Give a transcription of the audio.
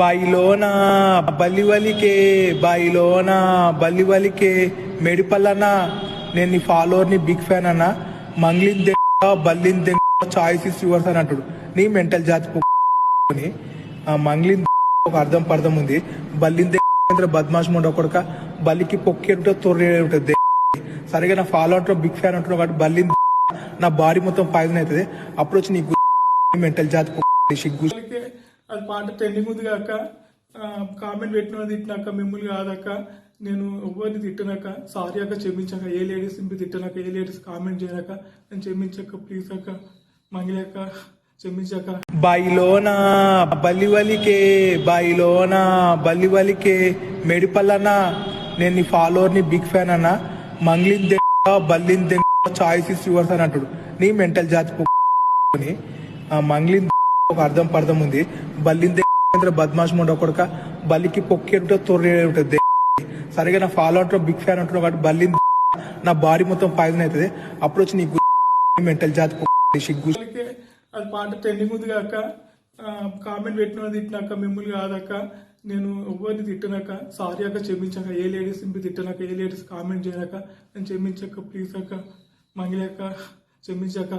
బాయిలోన బలివలికే బాయిలోన బలివలికే మెడిపల్లనా. నేను నీ ఫాలోవర్ని big fan అన్న. మంగ్లిన్ దెంగ బల్లిన్ దెంగ చాయిస్ ఇస్ యువర్స్ అని అంటాడు. నీ మెంటల్ జాతి ఆ మంగ్లిన్ ఒక అర్థం పర్థం ఉంది. బల్లిన్ దగ్గర బద్మాష్ ముండ కొడుక బలికి పొక్కేటో తొర్రే ఉంటుంది సరిగా నా ఫాలో అంటారు బిగ్ ఫ్యాన్ అంటున్నావు కాబట్టి బల్లిన్ నా బాడీ మొత్తం పాయిజన్ అవుతుంది. అప్పుడు వచ్చి నీకు మెంటల్ జాతి సిగ్గు అది పాట ట్రెండింగ్ ఉంది కాక కామెంట్ పెట్టిన తిట్టినాక మిమ్మల్ని కాదక్క నేను ఎవరిని తిట్టినాక సారీ అక్క క్షమించాక ఏ లేడీస్ తిట్టినాక ఏ లేడీస్ కామెంట్ చేయనాక నేను క్షమించాక ప్లీజ్ అక్క మంగిలక్క క్షమించాక బాయిలోన బలివలికే బైలోనా బలివలికే మెడిపల్లనా నేను నీ ఫాలోవర్ని బిగ్ ఫ్యాన్ అన్న మంగ్లిన్ దెంగ బల్లిన్ దెంగ చాయిస్ ఇస్ యువర్స్ అని అంటాడు. నీ మెంటల్ జాతి ఆ మంగ్లిన్ ఒక అర్థం పర్థం ఉంది. బల్లి దగ్గర బద్మాష్ ముండ కొడుక. బల్లికి పొక్కేట తొర్రే ఉంటుంది సరిగా నా ఫాలో అంటారు బిగ్ ఫ్యాన్ అంటున్నావు కాబట్టి బల్లిన్ నా బాడీ మొత్తం పాయిజన్ అవుతుంది. అప్పుడు వచ్చి నీకు మెంటల్ జాతి సిగ్గు అది పాట ట్రెండింగ్ ఉంది కాక కామెంట్ పెట్టిన తిట్టినాక మిమ్మల్ని కాదక్క. నేను ఎవరిని తిట్టినాక సారీ అక్క క్షమించాక ఏ లేడీస్ తిట్టినాక ఏ లేడీస్ కామెంట్ చేయనాక నేను క్షమించాక ప్లీజ్ అక్క. మంగిలక్క క్షమించాక